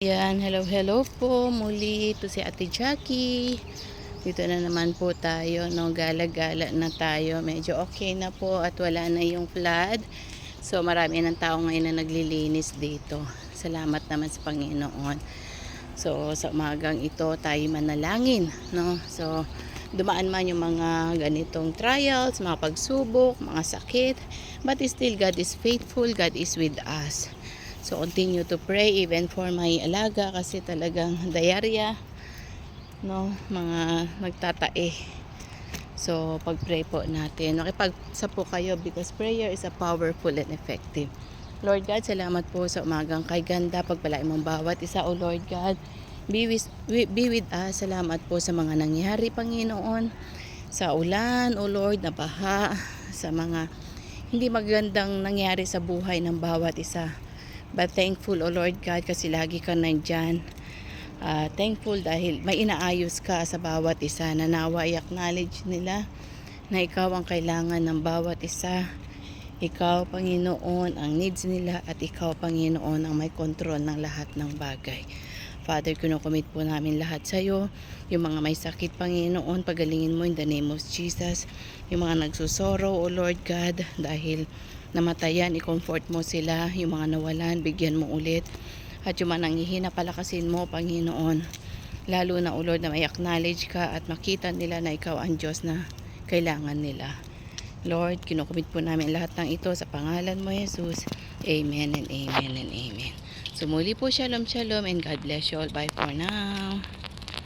Yan, hello, hello po. Muli, ito si Ate Jackie. Dito na naman po tayo, no? Gala-gala na tayo. Medyo okay na po at wala na yung flood. So, marami ng tao ngayon na naglilinis dito. Salamat naman sa Panginoon. So, sa umagang ito, tayo manalangin, no? So, dumaan man yung mga ganitong trials, mga pagsubok, mga sakit. But still, God is faithful. God is with us. So continue to pray even for my alaga kasi talagang diarrhea no mga nagtatae. So pag-pray po natin. Makipag-sa po kayo because prayer is a powerful and effective. Lord God, salamat po sa umagang kay ganda pagpalain mong bawat isa o Lord God. Be with, be with us. Salamat po sa mga nangyari, Panginoon. Sa ulan, o Lord, na baha, sa mga hindi magandang nangyari sa buhay ng bawat isa. But thankful, O Lord God, kasi lagi ka nandyan. Ah, thankful dahil may inaayos ka sa bawat isa na nawa i-acknowledge nila na ikaw ang kailangan ng bawat isa. Ikaw, Panginoon, ang needs nila at ikaw, Panginoon, ang may kontrol ng lahat ng bagay. Father, kinukomit po namin lahat sa iyo. Yung mga may sakit, Panginoon, pagalingin mo in the name of Jesus. Yung mga nagsusoro, O Lord God, dahil namatayan, i-comfort mo sila. Yung mga nawalan, bigyan mo ulit. At yung mga nanghihina, palakasin mo, Panginoon. Lalo na, O Lord, na may acknowledge ka at makita nila na ikaw ang Diyos na kailangan nila. Lord, kinukumit po namin lahat ng ito sa pangalan mo, Jesus. Amen and amen and amen. So muli po, shalom, shalom, and God bless you all. Bye for now.